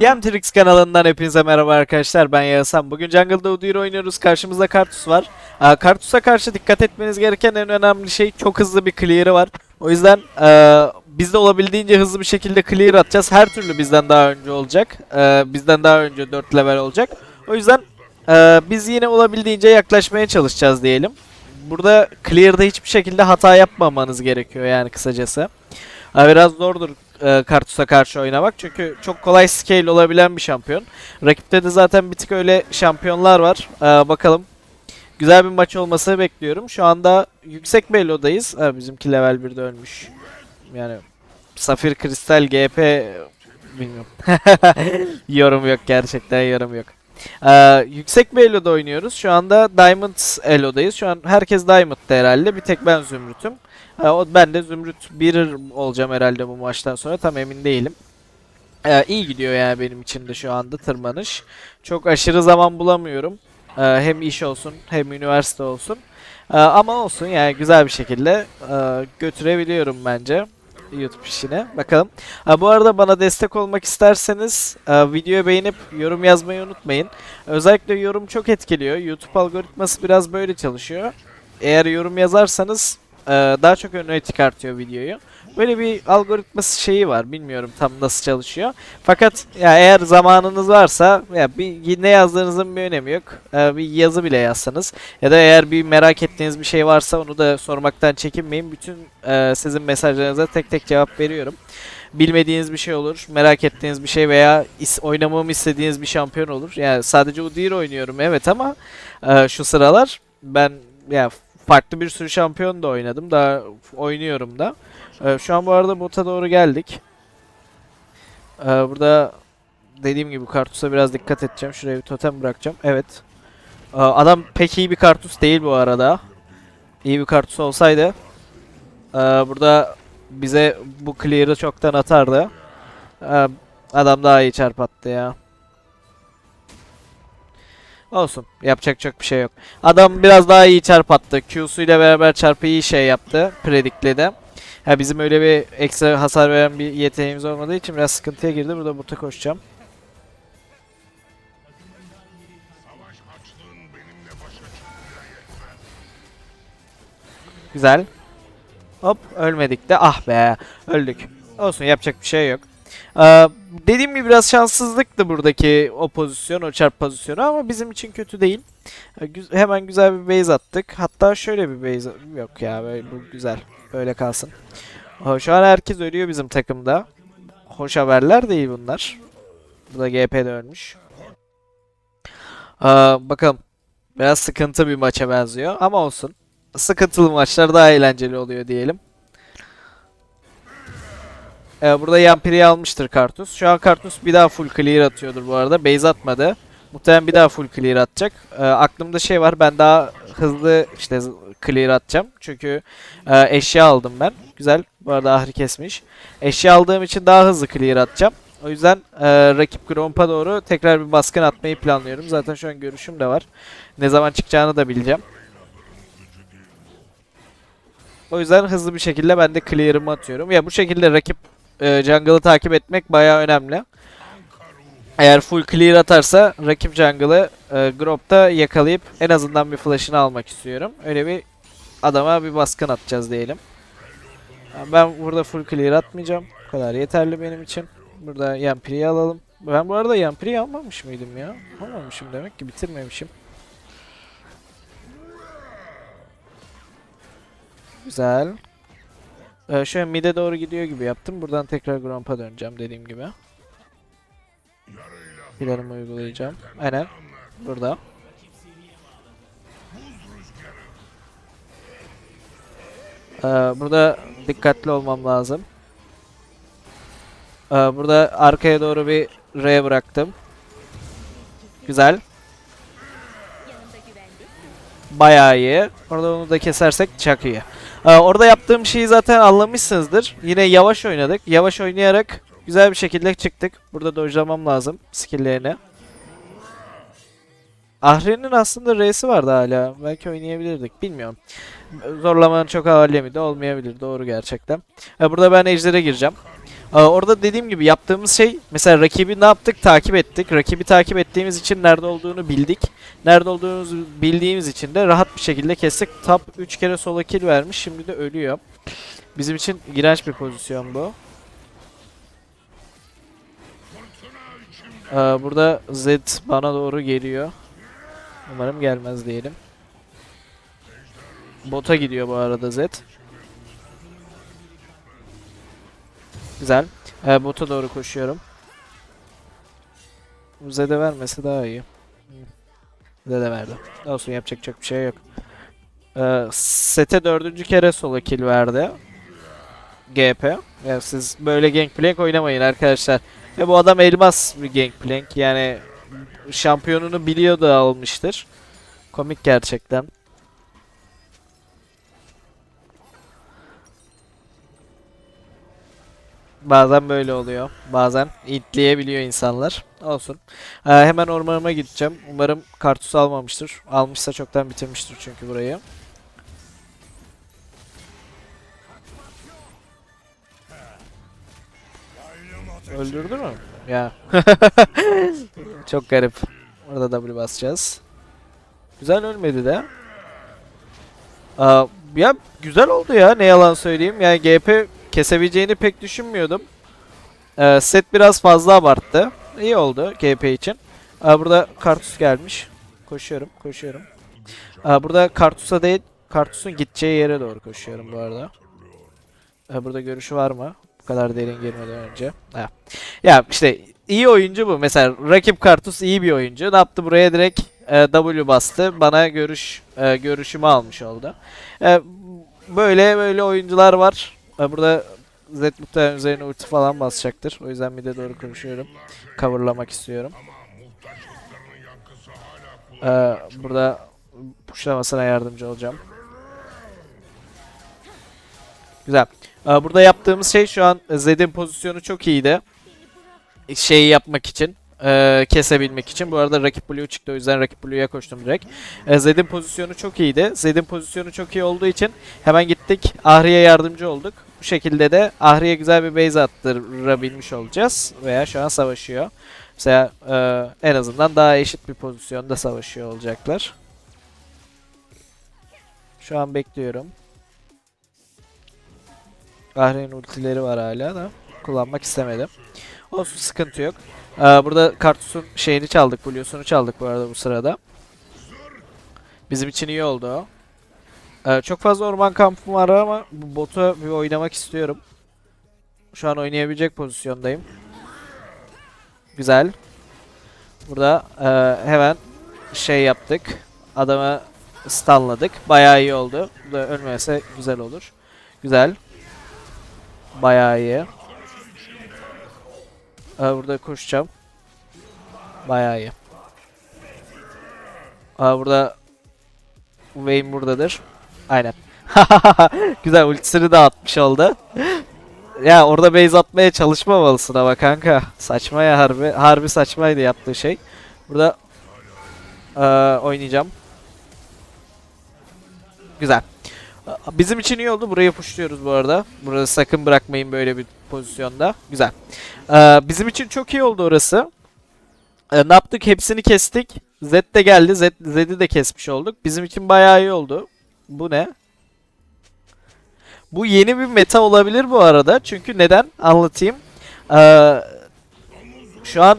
Yamtrix kanalından hepinize merhaba arkadaşlar ben Yağızhan. Bugün Jungle'da Udyr oynuyoruz. Karşımızda Kartus var. Kartus'a karşı dikkat etmeniz gereken en önemli şey çok hızlı bir clear'ı var. O yüzden ee, biz de olabildiğince hızlı bir şekilde clear atacağız. Her türlü bizden daha önce olacak. Ee, bizden daha önce 4 level olacak. O yüzden ee, biz yine olabildiğince yaklaşmaya çalışacağız diyelim. Burada clear'da hiçbir şekilde hata yapmamanız gerekiyor yani kısacası. Biraz zordur e, Kartus'a karşı oynamak. Çünkü çok kolay scale olabilen bir şampiyon. Rakipte de zaten bir tık öyle şampiyonlar var. Ee, bakalım. Güzel bir maç olmasını bekliyorum. Şu anda yüksek belodayız. Ha, bizimki level 1'de ölmüş. Yani Safir Kristal GP bilmiyorum. yorum yok gerçekten yorum yok. Ee, yüksek bir eloda oynuyoruz. Şu anda Diamond elodayız. Şu an herkes Diamond'da herhalde. Bir tek ben Zümrüt'üm. Ben de Zümrüt 1 olacağım herhalde bu maçtan sonra. Tam emin değilim. Ee, iyi gidiyor yani benim için de şu anda tırmanış. Çok aşırı zaman bulamıyorum. Ee, hem iş olsun hem üniversite olsun. Ee, ama olsun yani güzel bir şekilde e, götürebiliyorum bence YouTube işine. Bakalım. Ha, bu arada bana destek olmak isterseniz e, videoyu beğenip yorum yazmayı unutmayın. Özellikle yorum çok etkiliyor. YouTube algoritması biraz böyle çalışıyor. Eğer yorum yazarsanız e, daha çok öne çıkartıyor videoyu. Böyle bir algoritması şeyi var. Bilmiyorum tam nasıl çalışıyor. Fakat ya eğer zamanınız varsa ya bir ne yazdığınızın bir önemi yok. E, bir yazı bile yazsanız ya da eğer bir merak ettiğiniz bir şey varsa onu da sormaktan çekinmeyin. Bütün e, sizin mesajlarınıza tek tek cevap veriyorum. Bilmediğiniz bir şey olur, merak ettiğiniz bir şey veya is- oynamamı istediğiniz bir şampiyon olur. Yani sadece Udyr oynuyorum evet ama e, şu sıralar ben ya farklı bir sürü şampiyon da oynadım. Daha oynuyorum da. Ee, şu an bu arada bota doğru geldik. Ee, burada dediğim gibi Kartus'a biraz dikkat edeceğim. Şuraya bir totem bırakacağım. Evet. Ee, adam pek iyi bir Kartus değil bu arada. İyi bir Kartus olsaydı ee, burada bize bu clear'ı çoktan atardı. Ee, adam daha iyi çarp attı ya. Olsun. Yapacak çok bir şey yok. Adam biraz daha iyi çarp attı. Q'su ile beraber çarpı iyi şey yaptı. Predict'le Ha bizim öyle bir ekstra hasar veren bir yeteneğimiz olmadığı için biraz sıkıntıya girdi. Burada burada koşacağım. Güzel. Hop ölmedik de ah be öldük. Olsun yapacak bir şey yok. Ee, dediğim gibi biraz şanssızlıktı buradaki o pozisyon, o çarp pozisyonu ama bizim için kötü değil. Ee, hemen güzel bir base attık. Hatta şöyle bir base yok ya böyle bu güzel. Böyle kalsın. Şu an herkes ölüyor bizim takımda. Hoş haberler değil bunlar. Burada GP de ölmüş. Aa, bakalım. Biraz sıkıntı bir maça benziyor ama olsun. Sıkıntılı maçlar daha eğlenceli oluyor diyelim. Ee, burada Yampiri almıştır Kartus. Şu an Kartus bir daha full clear atıyordur bu arada. Base atmadı. Muhtemelen bir daha full clear atacak. Ee, aklımda şey var. Ben daha hızlı işte clear atacağım. Çünkü e, eşya aldım ben. Güzel. Bu arada ahri kesmiş. Eşya aldığım için daha hızlı clear atacağım. O yüzden e, rakip Gromp'a doğru tekrar bir baskın atmayı planlıyorum. Zaten şu an görüşüm de var. Ne zaman çıkacağını da bileceğim. O yüzden hızlı bir şekilde ben de clear'ımı atıyorum. Ya bu şekilde rakip e, jungle'ı takip etmek bayağı önemli. Eğer full clear atarsa rakip jungle'ı e, Grop'ta yakalayıp en azından bir flash'ını almak istiyorum. Öyle bir adama bir baskın atacağız diyelim. Ben burada full clear atmayacağım. Bu kadar yeterli benim için. Burada Yampiri'yi alalım. Ben bu arada Yampiri'yi almamış mıydım ya? Almamışım demek ki bitirmemişim. Güzel. Ee, şöyle mid'e doğru gidiyor gibi yaptım. Buradan tekrar Gromp'a döneceğim dediğim gibi. Planımı uygulayacağım. Aynen. Burada. Ee, burada dikkatli olmam lazım. Ee, burada arkaya doğru bir R bıraktım. Güzel. Bayağı iyi. Orada onu da kesersek çok iyi. Ee, orada yaptığım şeyi zaten anlamışsınızdır. Yine yavaş oynadık. Yavaş oynayarak güzel bir şekilde çıktık. Burada dojlamam lazım skill'lerini. Ahri'nin aslında R'si vardı hala. Belki oynayabilirdik. Bilmiyorum. Zorlamanın çok alemi de olmayabilir. Doğru gerçekten. Ee, burada ben Ejder'e gireceğim. Ee, orada dediğim gibi yaptığımız şey mesela rakibi ne yaptık? Takip ettik. Rakibi takip ettiğimiz için nerede olduğunu bildik. Nerede olduğumuzu bildiğimiz için de rahat bir şekilde kestik. Top 3 kere sola kill vermiş. Şimdi de ölüyor. Bizim için iğrenç bir pozisyon bu. Ee, burada Zed bana doğru geliyor. Umarım gelmez diyelim. Bota gidiyor bu arada Zed. Güzel. Ee, bota doğru koşuyorum. Zed'e vermesi daha iyi. Zed'e verdi. Olsun yapacak çok bir şey yok. Ee, sete dördüncü kere sola kill verdi. GP. Yani siz böyle Gangplank oynamayın arkadaşlar. Ve bu adam elmas bir Gangplank. Yani şampiyonunu biliyor da almıştır. Komik gerçekten. Bazen böyle oluyor. Bazen intleyebiliyor insanlar. Olsun. Ee, hemen ormanıma gideceğim. Umarım kartusu almamıştır. Almışsa çoktan bitirmiştir çünkü burayı. Öldürdü mü? Ya. Çok garip. Orada W basacağız. Güzel ölmedi de. Aa, ya güzel oldu ya ne yalan söyleyeyim. Yani GP kesebileceğini pek düşünmüyordum. Ee, set biraz fazla abarttı. İyi oldu GP için. Aa, burada Kartus gelmiş. Koşuyorum, koşuyorum. Aa, burada Kartus'a değil, Kartus'un gideceği yere doğru koşuyorum bu arada. Aa, burada görüşü var mı? Bu kadar derin girmeden önce. Ha. Ya işte iyi oyuncu bu. Mesela rakip Kartus iyi bir oyuncu. Ne yaptı buraya direkt e, W bastı. Bana görüş e, görüşümü almış oldu. E, böyle böyle oyuncular var. Burada Z muhtemelen üzerine ulti falan basacaktır. O yüzden bir de doğru konuşuyorum. Coverlamak istiyorum. E, burada pushlamasına yardımcı olacağım. Güzel. E, burada yaptığımız şey şu an Zed'in pozisyonu çok iyiydi. Şeyi yapmak için e, kesebilmek için. Bu arada rakip Blue çıktı o yüzden rakip Blue'ya koştum direkt. E, Zed'in pozisyonu çok iyiydi. Zed'in pozisyonu çok iyi olduğu için hemen gittik Ahri'ye yardımcı olduk. Bu şekilde de Ahri'ye güzel bir base attırabilmiş olacağız. Veya şu an savaşıyor. Mesela e, en azından daha eşit bir pozisyonda savaşıyor olacaklar. Şu an bekliyorum. Ahri'nin ultileri var hala da kullanmak istemedim. Olsun sıkıntı yok. Ee, burada Kartus'un şeyini çaldık, Blue'sunu çaldık bu arada bu sırada. Bizim için iyi oldu o. Ee, çok fazla orman kampım var ama bu botu bir oynamak istiyorum. Şu an oynayabilecek pozisyondayım. Güzel. Burada e, hemen şey yaptık. Adamı stunladık. Bayağı iyi oldu. Bu da ölmese güzel olur. Güzel. Bayağı iyi. Ee, burada koşacağım. Bayağı iyi. Aa, burada Vayne buradadır. Aynen. Güzel ultisini de atmış oldu. ya orada base atmaya çalışmamalısın ama kanka. Saçma ya harbi. Harbi saçmaydı yaptığı şey. Burada ee, oynayacağım. Güzel. Bizim için iyi oldu. Burayı pushluyoruz bu arada. Burada sakın bırakmayın böyle bir pozisyonda. Güzel. Ee, bizim için çok iyi oldu orası. Ee, ne yaptık? Hepsini kestik. Zed de geldi. Zed'i de kesmiş olduk. Bizim için bayağı iyi oldu. Bu ne? Bu yeni bir meta olabilir bu arada. Çünkü neden? Anlatayım. Ee, şu an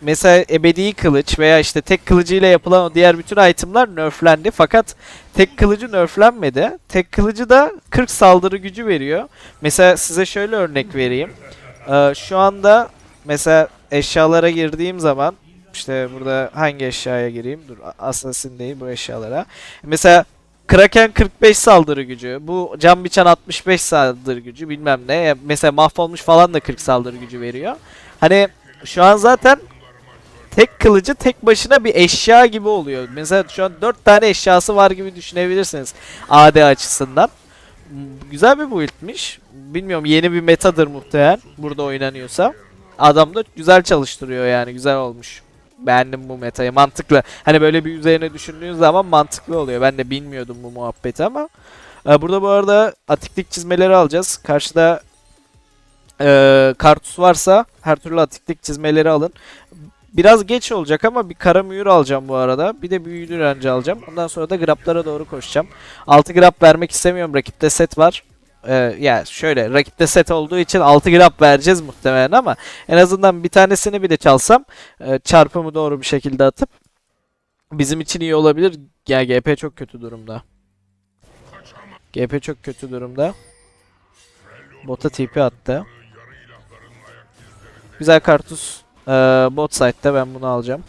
mesela ebedi kılıç veya işte tek kılıcıyla yapılan o diğer bütün itemlar nerflendi. Fakat tek kılıcı nerflenmedi. Tek kılıcı da 40 saldırı gücü veriyor. Mesela size şöyle örnek vereyim. Ee, şu anda mesela eşyalara girdiğim zaman işte burada hangi eşyaya gireyim? Dur Assassin değil bu eşyalara. Mesela Kraken 45 saldırı gücü. Bu cam biçen 65 saldırı gücü bilmem ne. Mesela mahvolmuş falan da 40 saldırı gücü veriyor. Hani şu an zaten tek kılıcı tek başına bir eşya gibi oluyor. Mesela şu an 4 tane eşyası var gibi düşünebilirsiniz AD açısından. Güzel bir build'miş. Bilmiyorum yeni bir metadır muhtemelen burada oynanıyorsa. Adam da güzel çalıştırıyor yani güzel olmuş. Beğendim bu metayı mantıklı. Hani böyle bir üzerine düşündüğün zaman mantıklı oluyor. Ben de bilmiyordum bu muhabbeti ama. Ee, burada bu arada atiklik çizmeleri alacağız. Karşıda Ee, Kartus varsa her türlü atiklik çizmeleri alın. Biraz geç olacak ama bir kara mühür alacağım bu arada. Bir de büyülü direnci alacağım. Ondan sonra da graplara doğru koşacağım. 6 grap vermek istemiyorum. Rakipte set var. Ee, ya şöyle rakipte set olduğu için 6 grap vereceğiz muhtemelen ama en azından bir tanesini bile çalsam e, çarpımı doğru bir şekilde atıp bizim için iyi olabilir. Ya GP çok kötü durumda. GP çok kötü durumda. Bota TP attı. Güzel kartus. Ee, bot side'da ben bunu alacağım.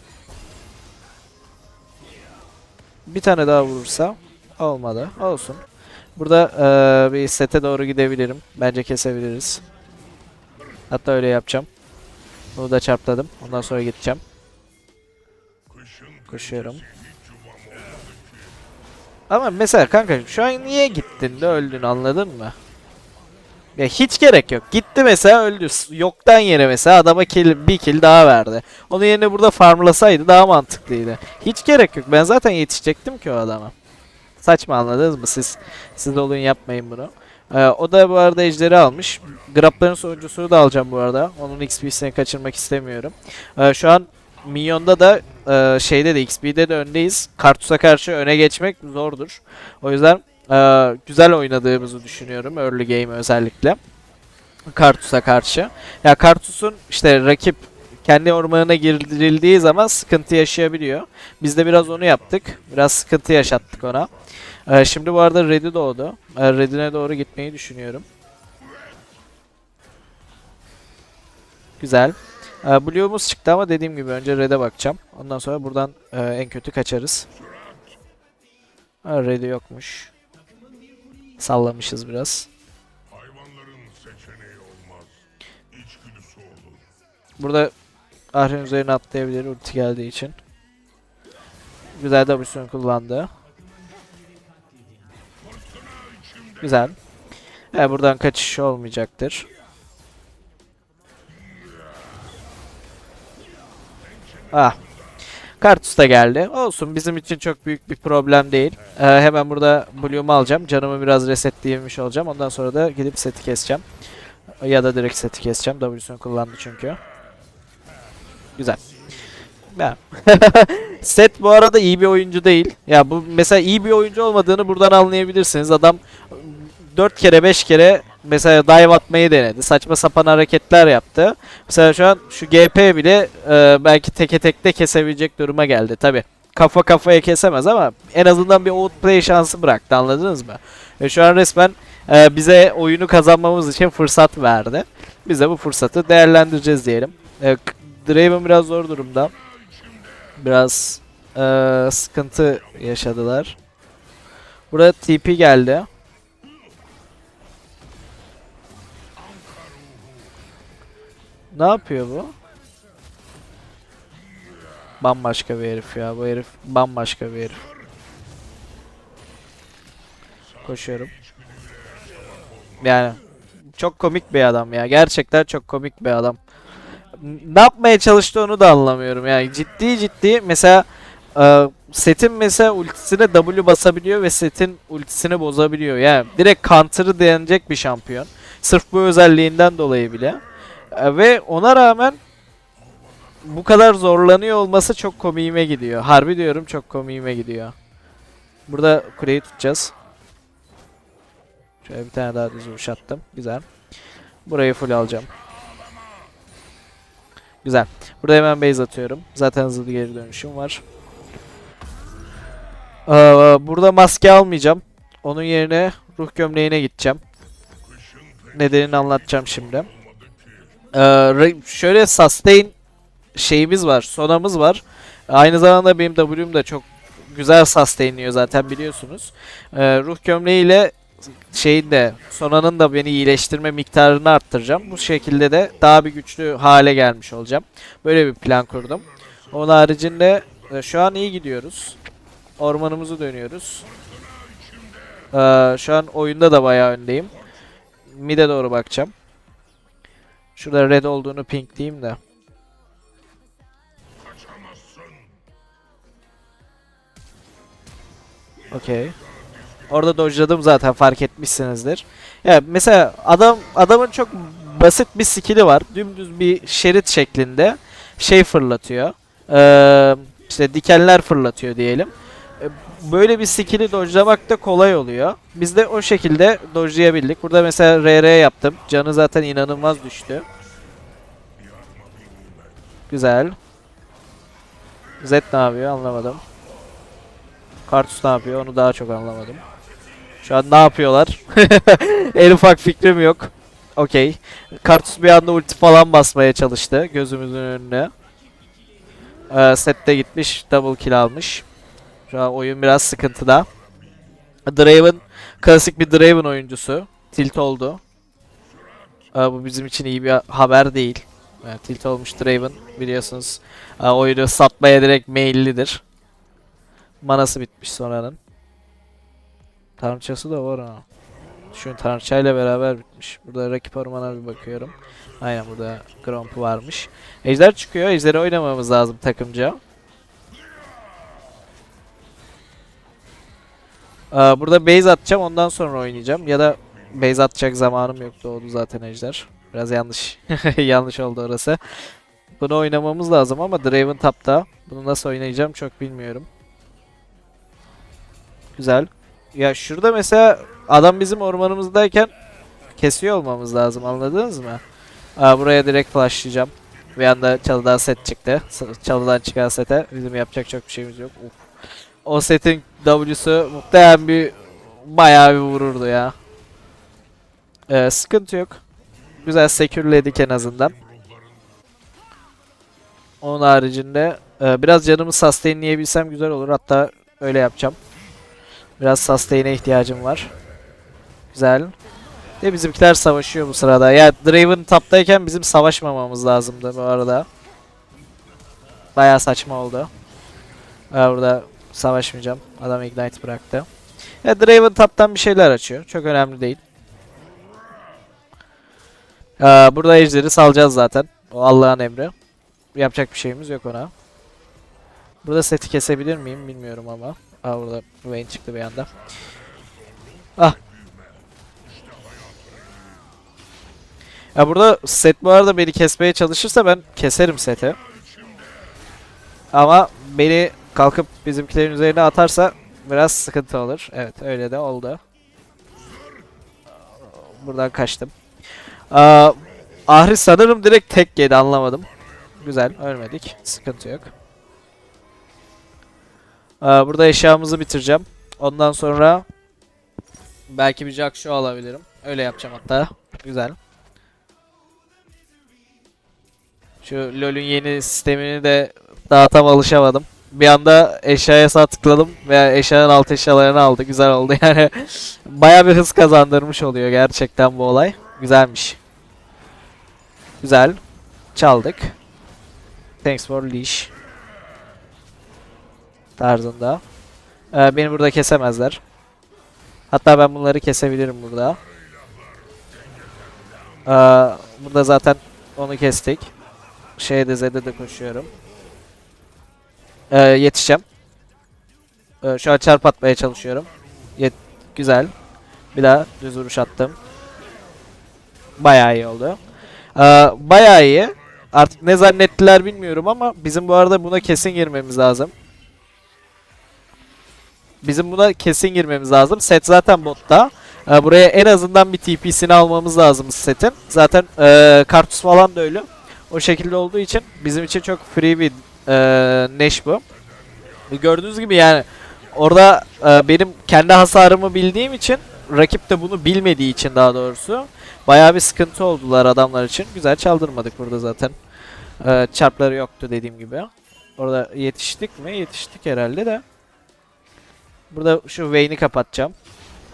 Bir tane daha vurursa olmadı. Olsun. Burada ee, bir sete doğru gidebilirim. Bence kesebiliriz. Hatta öyle yapacağım. Bunu da çarpladım. Ondan sonra gideceğim. Koşuyorum. Ama mesela kanka şu an niye gittin de öldün anladın mı? Ya hiç gerek yok. Gitti mesela öldü. Yoktan yere mesela adama kill, bir kill daha verdi. Onun yerine burada farmlasaydı daha mantıklıydı. Hiç gerek yok. Ben zaten yetişecektim ki o adama. Saçma anladınız mı siz? Siz olun yapmayın bunu. Ee, o da bu arada ejderi almış. Grapların sonuncusunu da alacağım bu arada. Onun XP'sini kaçırmak istemiyorum. Ee, şu an Minyon'da da e, şeyde de XP'de de öndeyiz. Kartus'a karşı öne geçmek zordur. O yüzden e, güzel oynadığımızı düşünüyorum early game özellikle. Kartus'a karşı. Ya Kartus'un işte rakip kendi ormanına girildiği zaman sıkıntı yaşayabiliyor. Biz de biraz onu yaptık. Biraz sıkıntı yaşattık ona. Ee, şimdi bu arada Red'i doğdu. Ee, Red'ine doğru gitmeyi düşünüyorum. Güzel. Ee, Blue'umuz çıktı ama dediğim gibi önce Red'e bakacağım. Ondan sonra buradan e, en kötü kaçarız. Ha, Red'i yokmuş. Sallamışız biraz. Burada Ahren üzerine atlayabilir ulti geldiği için. Güzel W'sunu kullandı. Güzel. E, buradan kaçış olmayacaktır. Ah. Kartus da geldi. Olsun bizim için çok büyük bir problem değil. Ee, hemen burada Bloom'u alacağım. Canımı biraz resetleyemiş olacağım. Ondan sonra da gidip seti keseceğim. Ya da direkt seti keseceğim. W'sunu kullandı çünkü. Güzel. Ya. Set bu arada iyi bir oyuncu değil. Ya bu mesela iyi bir oyuncu olmadığını buradan anlayabilirsiniz. Adam 4 kere 5 kere mesela dive atmayı denedi. Saçma sapan hareketler yaptı. Mesela şu an şu GP bile e, belki teke tekte kesebilecek duruma geldi. Tabi kafa kafaya kesemez ama en azından bir outplay şansı bıraktı anladınız mı? Ve şu an resmen e, bize oyunu kazanmamız için fırsat verdi. Biz de bu fırsatı değerlendireceğiz diyelim. E, Draven biraz zor durumda. Biraz e, sıkıntı yaşadılar. Burada TP geldi. Ne yapıyor bu? Bambaşka bir herif ya. Bu herif bambaşka bir herif. Koşuyorum. Yani çok komik bir adam ya. Gerçekten çok komik bir adam. Ne yapmaya çalıştı onu da anlamıyorum. Yani ciddi ciddi mesela e, setin mesela ultisine W basabiliyor ve setin ultisini bozabiliyor. Yani direkt counter'ı denecek bir şampiyon. Sırf bu özelliğinden dolayı bile. E, Ve ona rağmen bu kadar zorlanıyor olması çok komiğime gidiyor. Harbi diyorum çok komiğime gidiyor. Burada kuleyi tutacağız. Şöyle bir tane daha düz vuruş. Güzel. Burayı full alacağım. Güzel. Burada hemen base atıyorum. Zaten hızlı geri dönüşüm var. Ee, burada maske almayacağım. Onun yerine ruh gömleğine gideceğim. Nedenini anlatacağım şimdi. Ee, şöyle sustain şeyimiz var, sonamız var. Aynı zamanda benim W'm de çok güzel sustainliyor zaten biliyorsunuz. Ee, ruh gömleğiyle şeyin de sonanın da beni iyileştirme miktarını arttıracağım. Bu şekilde de daha bir güçlü hale gelmiş olacağım. Böyle bir plan kurdum. Onun haricinde e, şu an iyi gidiyoruz. Ormanımızı dönüyoruz. Ee, şu an oyunda da bayağı öndeyim. Mid'e doğru bakacağım. Şurada red olduğunu pink diyeyim de. Okey. Orada dodge'ladım zaten fark etmişsinizdir. Ya mesela adam adamın çok basit bir skill'i var. Dümdüz bir şerit şeklinde şey fırlatıyor. Ee, işte dikenler fırlatıyor diyelim. E, Böyle bir skill'i dodge'lamak da kolay oluyor. Biz de o şekilde dodge'layabildik. Burada mesela RR yaptım. Canı zaten inanılmaz düştü. Güzel. Z ne yapıyor anlamadım. Kartus ne yapıyor onu daha çok anlamadım. Şu an ne yapıyorlar? en ufak fikrim yok. Okey. Kartus bir anda ulti falan basmaya çalıştı gözümüzün önüne. Ee, sette gitmiş. Double kill almış. Şu an oyun biraz sıkıntıda. Draven klasik bir Draven oyuncusu. Tilt oldu. Ee, bu bizim için iyi bir haber değil. Yani tilt olmuş Draven biliyorsunuz. Ee, oyunu satmaya direkt meyillidir. Manası bitmiş sonranın. Tanrıçası da var ha. Şu tanrıçayla beraber bitmiş. Burada rakip ormana bir bakıyorum. Aynen burada Gromp varmış. Ejder çıkıyor. Ejder'i oynamamız lazım takımca. Ee, burada base atacağım ondan sonra oynayacağım. Ya da base atacak zamanım yok doğdu zaten Ejder. Biraz yanlış. yanlış oldu orası. Bunu oynamamız lazım ama Draven tapta. Bunu nasıl oynayacağım çok bilmiyorum. Güzel. Ya şurada mesela adam bizim ormanımızdayken kesiyor olmamız lazım anladınız mı? Aa, buraya direkt flashlayacağım. Bir anda çalıdan set çıktı. Çalıdan çıkan sete bizim yapacak çok bir şeyimiz yok. Uf. O setin W'su muhtemelen bir bayağı bir vururdu ya. Ee, sıkıntı yok. Güzel secureledik en azından. Onun haricinde e, biraz canımı sustainleyebilsem güzel olur. Hatta öyle yapacağım. Biraz sustain'e ihtiyacım var. Güzel. De bizimkiler savaşıyor bu sırada. Ya Draven taptayken bizim savaşmamamız lazımdı bu arada. Bayağı saçma oldu. Ha, burada savaşmayacağım. Adam ignite bıraktı. Ya Draven taptan bir şeyler açıyor. Çok önemli değil. Aa, burada ejderi salacağız zaten. O Allah'ın emri. Yapacak bir şeyimiz yok ona. Burada seti kesebilir miyim bilmiyorum ama. Aa burada Vayne çıktı bir anda. Ah. Ya burada set bu arada beni kesmeye çalışırsa ben keserim seti. Ama beni kalkıp bizimkilerin üzerine atarsa biraz sıkıntı olur. Evet öyle de oldu. Buradan kaçtım. Aa, Ahri sanırım direkt tek yedi anlamadım. Güzel ölmedik. Sıkıntı yok. Aa, burada eşyamızı bitireceğim. Ondan sonra belki bir Jack Show alabilirim. Öyle yapacağım hatta. Güzel. Şu LoL'ün yeni sistemini de daha tam alışamadım. Bir anda eşyaya sağ tıkladım ve eşyanın alt eşyalarını aldı. Güzel oldu yani. Baya bir hız kazandırmış oluyor gerçekten bu olay. Güzelmiş. Güzel. Çaldık. Thanks for leash. Tarzında. Ee, beni burada kesemezler. Hatta ben bunları kesebilirim burada. Ee, burada zaten onu kestik. Şeyde Z'de de koşuyorum. Ee, yetişeceğim. Ee, şu an çarp atmaya çalışıyorum. Yet Güzel. Bir daha düz vuruş attım. Bayağı iyi oldu. Ee, bayağı iyi. Artık ne zannettiler bilmiyorum ama bizim bu arada buna kesin girmemiz lazım. Bizim buna kesin girmemiz lazım. Set zaten botta. Ee, buraya en azından bir TP'sini almamız lazım setin. Zaten ee, Kartus falan da öyle. O şekilde olduğu için bizim için çok free bir ee, Neş bu. Gördüğünüz gibi yani orada ee, benim kendi hasarımı bildiğim için rakip de bunu bilmediği için daha doğrusu bayağı bir sıkıntı oldular adamlar için. Güzel çaldırmadık burada zaten. Ee, çarpları yoktu dediğim gibi. Orada yetiştik mi? Yetiştik herhalde de. Burada şu Vayne'i kapatacağım.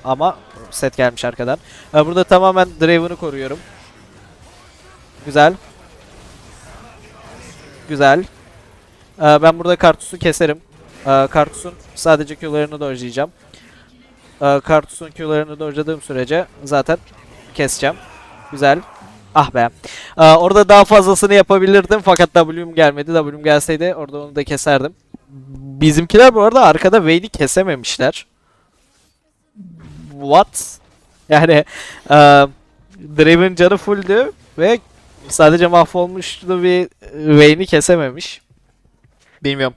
Ama set gelmiş arkadan. Ee, burada tamamen Draven'ı koruyorum. Güzel. Güzel. Ee, ben burada Kartus'u keserim. Ee, Kartus'un sadece Q'larını dojlayacağım. Kartus'un Q'larını dojladığım sürece zaten keseceğim. Güzel. Ah be. Orada daha fazlasını yapabilirdim fakat W'm gelmedi. W'm gelseydi orada onu da keserdim. Bizimkiler bu arada arkada Vayne'i kesememişler. What? Yani e, Draven canı fulldü. Ve sadece mahvolmuştu bir Vayne'i kesememiş. Bilmiyorum.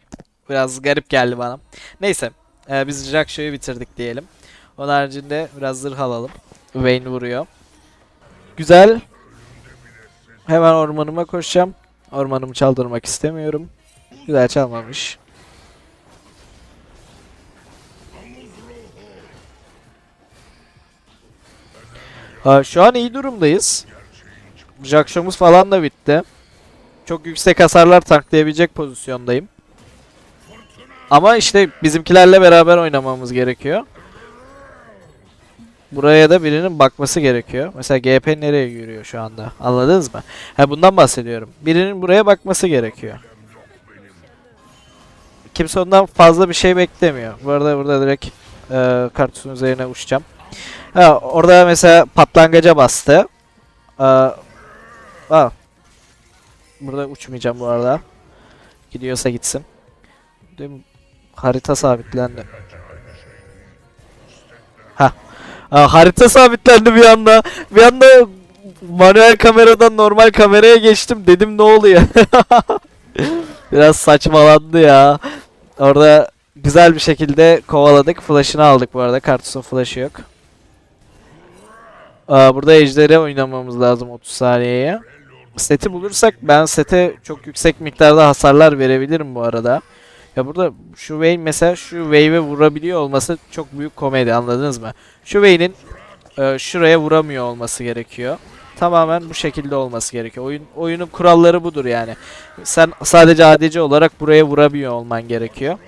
Biraz garip geldi bana. Neyse. e, biz Jaksho'yu bitirdik diyelim. Onun haricinde biraz zırh alalım. Vayne vuruyor. Güzel. Hemen ormanıma koşacağım. Ormanımı çaldırmak istemiyorum. Güzel çalmamış. Ha, şu an iyi durumdayız. Jackshot'umuz falan da bitti. Çok yüksek hasarlar tanklayabilecek pozisyondayım. Ama işte bizimkilerle beraber oynamamız gerekiyor. Buraya da birinin bakması gerekiyor. Mesela GP nereye yürüyor şu anda? Anladınız mı? Ha bundan bahsediyorum. Birinin buraya bakması gerekiyor. Kimse ondan fazla bir şey beklemiyor. Bu arada burada direkt e, kartusun üzerine uçacağım. Ha, orada mesela patlangaca bastı. Aa, aa. Burada uçmayacağım bu arada. Gidiyorsa gitsin. Mi? Harita sabitlendi. Ha. Aa, harita sabitlendi bir anda. Bir anda manuel kameradan normal kameraya geçtim. Dedim ne oluyor? Biraz saçmalandı ya. Orada güzel bir şekilde kovaladık. Flash'ını aldık bu arada. Kartusun flash'ı yok. Burada ejderi oynamamız lazım 30 saniyeye. Seti bulursak ben sete çok yüksek miktarda hasarlar verebilirim bu arada. Ya burada şu Vayne mesela şu wave'e vurabiliyor olması çok büyük komedi anladınız mı? Şu Vayne'in e, şuraya vuramıyor olması gerekiyor. Tamamen bu şekilde olması gerekiyor. Oyun oyunun kuralları budur yani. Sen sadece ADC olarak buraya vuramıyor olman gerekiyor.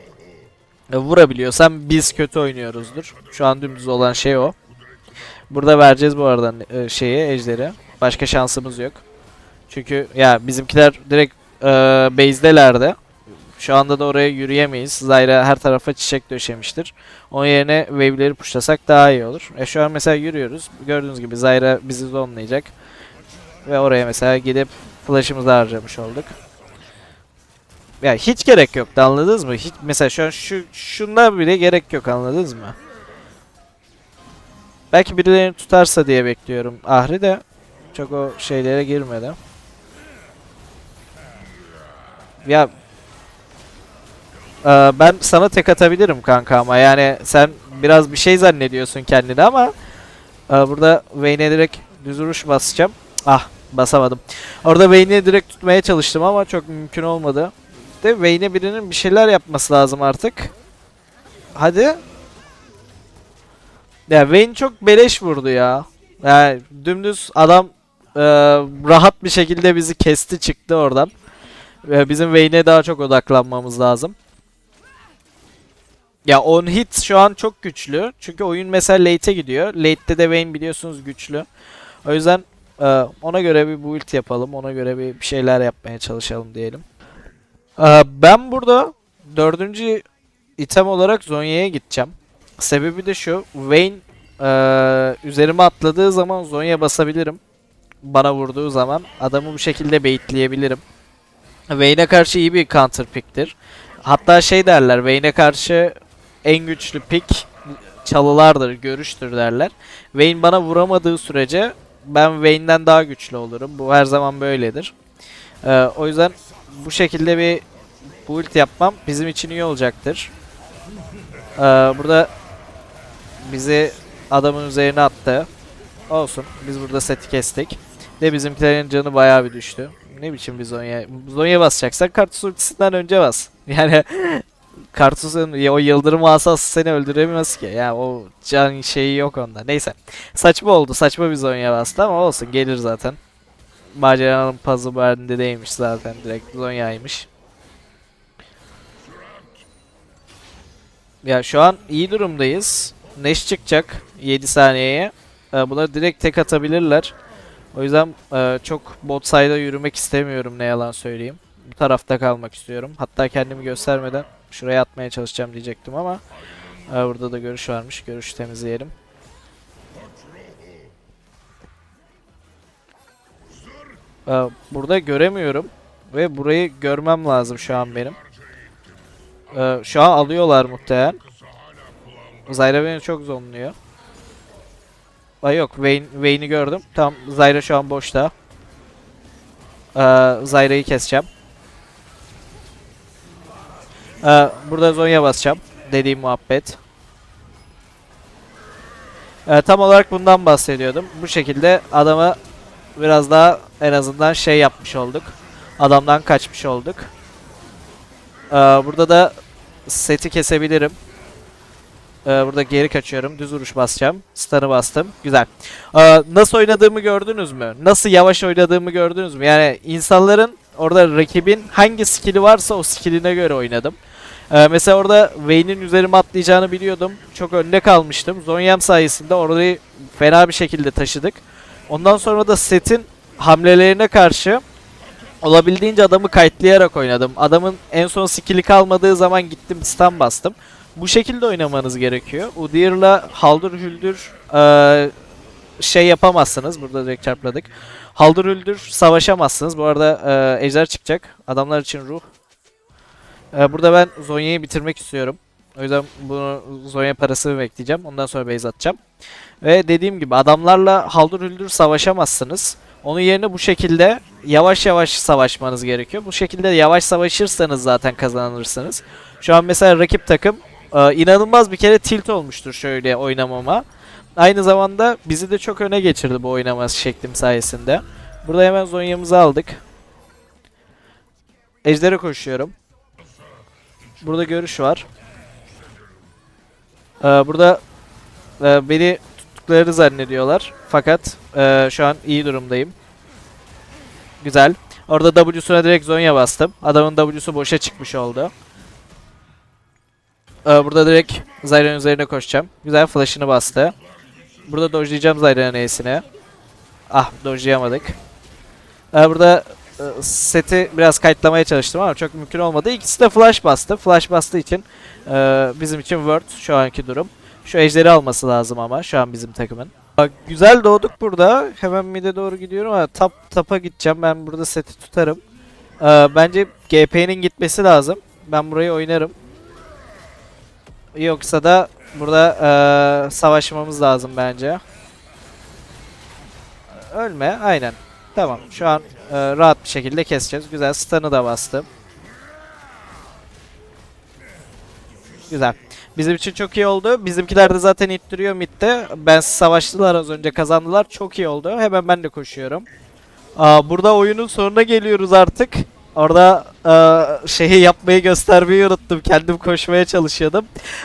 E, vurabiliyorsan biz kötü oynuyoruzdur. Şu an dümdüz olan şey o. Burada vereceğiz bu arada e, şeyi ejderi. Başka şansımız yok. Çünkü ya bizimkiler direkt e, base'delerdi. Şu anda da oraya yürüyemeyiz. Zyra her tarafa çiçek döşemiştir. Onun yerine wave'leri pushlasak daha iyi olur. E şu an mesela yürüyoruz. Gördüğünüz gibi Zyra bizi zonlayacak. Ve oraya mesela gidip flash'ımızı harcamış olduk. Ya hiç gerek yoktu anladınız mı? Hiç, mesela şu an şu şunda bile gerek yok anladınız mı? Belki birilerini tutarsa diye bekliyorum. Ahri de çok o şeylere girmedi. Ya Ee, ben sana tek atabilirim kanka ama yani sen biraz bir şey zannediyorsun kendini ama e, burada Vayne'e direkt düz vuruş basacağım. Ah basamadım. Orada Vayne'i direkt tutmaya çalıştım ama çok mümkün olmadı. De Vayne'e birinin bir şeyler yapması lazım artık. Hadi. Ya Vayne çok beleş vurdu ya. Yani dümdüz adam e, rahat bir şekilde bizi kesti çıktı oradan. Ve bizim Vayne'e daha çok odaklanmamız lazım. Ya on hit şu an çok güçlü. Çünkü oyun mesela late'e gidiyor. Late'de de Vayne biliyorsunuz güçlü. O yüzden e, ona göre bir build yapalım. Ona göre bir, bir şeyler yapmaya çalışalım diyelim. E, ben burada dördüncü item olarak Zonya'ya gideceğim. Sebebi de şu. Vayne e, üzerime atladığı zaman Zonya basabilirim. Bana vurduğu zaman adamı bu şekilde baitleyebilirim. Vayne'e karşı iyi bir counter pick'tir. Hatta şey derler Vayne'e karşı en güçlü pick çalılardır, görüştür derler. Vayne bana vuramadığı sürece ben Vayne'den daha güçlü olurum. Bu her zaman böyledir. Ee, o yüzden bu şekilde bir build yapmam bizim için iyi olacaktır. Ee, burada bizi adamın üzerine attı. Olsun. Biz burada seti kestik. De bizimkilerin canı bayağı bir düştü. Ne biçim bir Zonya? Zonya basacaksan Kartus ultisinden önce bas. Yani Kartus'un o yıldırım asası seni öldüremez ki. Ya o can şeyi yok onda. Neyse. Saçma oldu. Saçma bir Zonya bastı ama olsun gelir zaten. Maceranın bu halinde değilmiş zaten. Direkt Zonya'ymış. Ya şu an iyi durumdayız. Neş çıkacak 7 saniyeye. Ee, buna direkt tek atabilirler. O yüzden e, çok bot side'a yürümek istemiyorum ne yalan söyleyeyim. Bu tarafta kalmak istiyorum. Hatta kendimi göstermeden şuraya atmaya çalışacağım diyecektim ama e, burada da görüş varmış. Görüşü temizleyelim. E, burada göremiyorum ve burayı görmem lazım şu an benim. E, şu an alıyorlar muhtemelen. Zyra beni çok zonluyor. Ay yok Vayne, gördüm. Tam Zyra şu an boşta. Ee, Zyra'yı keseceğim. Ee, burada Zonya basacağım. Dediğim muhabbet. Ee, tam olarak bundan bahsediyordum. Bu şekilde adamı biraz daha en azından şey yapmış olduk. Adamdan kaçmış olduk. Ee, burada da seti kesebilirim. Ee, burada geri kaçıyorum. Düz vuruş basacağım. Stun'ı bastım. Güzel. Ee, nasıl oynadığımı gördünüz mü? Nasıl yavaş oynadığımı gördünüz mü? Yani insanların orada rakibin hangi skill'i varsa o skill'ine göre oynadım. Ee, mesela orada Vayne'in üzerime atlayacağını biliyordum. Çok önde kalmıştım. Zonyam sayesinde orayı fena bir şekilde taşıdık. Ondan sonra da setin hamlelerine karşı olabildiğince adamı kayıtlayarak oynadım. Adamın en son skill'i kalmadığı zaman gittim stun bastım. Bu şekilde oynamanız gerekiyor. Udyr'la haldır hüldür eee, şey yapamazsınız. Burada direkt çarpladık. Haldır hüldür savaşamazsınız. Bu arada eee, ejder çıkacak. Adamlar için ruh. Eee, burada ben Zonya'yı bitirmek istiyorum. O yüzden bunu Zonya parasını bekleyeceğim. Ondan sonra base atacağım. Ve dediğim gibi adamlarla haldır hüldür savaşamazsınız. Onun yerine bu şekilde yavaş yavaş savaşmanız gerekiyor. Bu şekilde yavaş savaşırsanız zaten kazanırsınız. Şu an mesela rakip takım e, inanılmaz bir kere tilt olmuştur şöyle oynamama. Aynı zamanda bizi de çok öne geçirdi bu oynama şeklim sayesinde. Burada hemen Zonya'mızı aldık. Ejder'e koşuyorum. Burada görüş var. Ee, burada e, beni tuttuklarını zannediyorlar. Fakat e, şu an iyi durumdayım. Güzel. Orada W'suna direkt Zonya bastım. Adamın W'su boşa çıkmış oldu. Ee, burada direkt Zyra'nın üzerine koşacağım. Güzel flash'ını bastı. Burada dodge'layacağım Zyra'nın E'sini. Ah dodge'layamadık. Ee, burada e, seti biraz kayıtlamaya çalıştım ama çok mümkün olmadı. İkisi de flash bastı. Flash bastığı için e, bizim için word şu anki durum. Şu ejderi alması lazım ama şu an bizim takımın. Bak güzel doğduk burada. Hemen mid'e doğru gidiyorum ama tap tapa gideceğim. Ben burada seti tutarım. Ee, bence GP'nin gitmesi lazım. Ben burayı oynarım. Yoksa da burada eee, savaşmamız lazım bence. Ölme, aynen. Tamam, şu an eee, rahat bir şekilde keseceğiz. Güzel, stun'ı da bastım. Güzel. Bizim için çok iyi oldu. Bizimkiler de zaten ittiriyor midde. Ben savaştılar az önce kazandılar. Çok iyi oldu. Hemen ben de koşuyorum. Aa, burada oyunun sonuna geliyoruz artık. Orada eee, şeyi yapmayı göstermeyi unuttum. Kendim koşmaya çalışıyordum.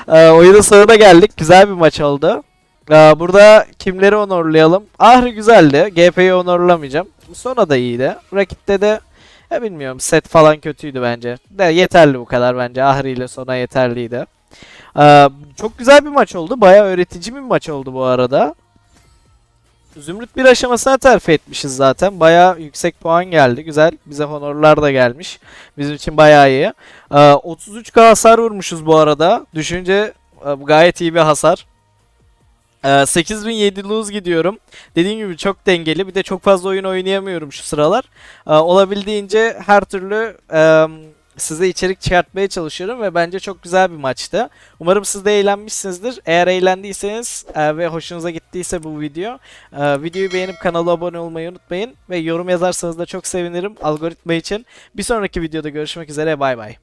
Eee, oyunun sonuna geldik. Güzel bir maç oldu. Eee, burada kimleri onorlayalım? Ahri güzeldi. GP'yi onorlamayacağım. Sona da iyiydi. Rakipte de ya bilmiyorum set falan kötüydü bence. De yeterli bu kadar bence. Ahri ile Sona yeterliydi. Eee, çok güzel bir maç oldu. Bayağı öğretici bir maç oldu bu arada. Zümrüt bir aşamasına terfi etmişiz zaten. Bayağı yüksek puan geldi. Güzel. Bize honorlar da gelmiş. Bizim için bayağı iyi. Ee, 33k hasar vurmuşuz bu arada. Düşünce e, gayet iyi bir hasar. Ee, 8007 lose gidiyorum. Dediğim gibi çok dengeli. Bir de çok fazla oyun oynayamıyorum şu sıralar. Ee, olabildiğince her türlü e, size içerik çıkartmaya çalışıyorum ve bence çok güzel bir maçtı. Umarım siz de eğlenmişsinizdir. Eğer eğlendiyseniz e, ve hoşunuza gittiyse bu video, e, videoyu beğenip kanala abone olmayı unutmayın ve yorum yazarsanız da çok sevinirim algoritma için. Bir sonraki videoda görüşmek üzere bay bay.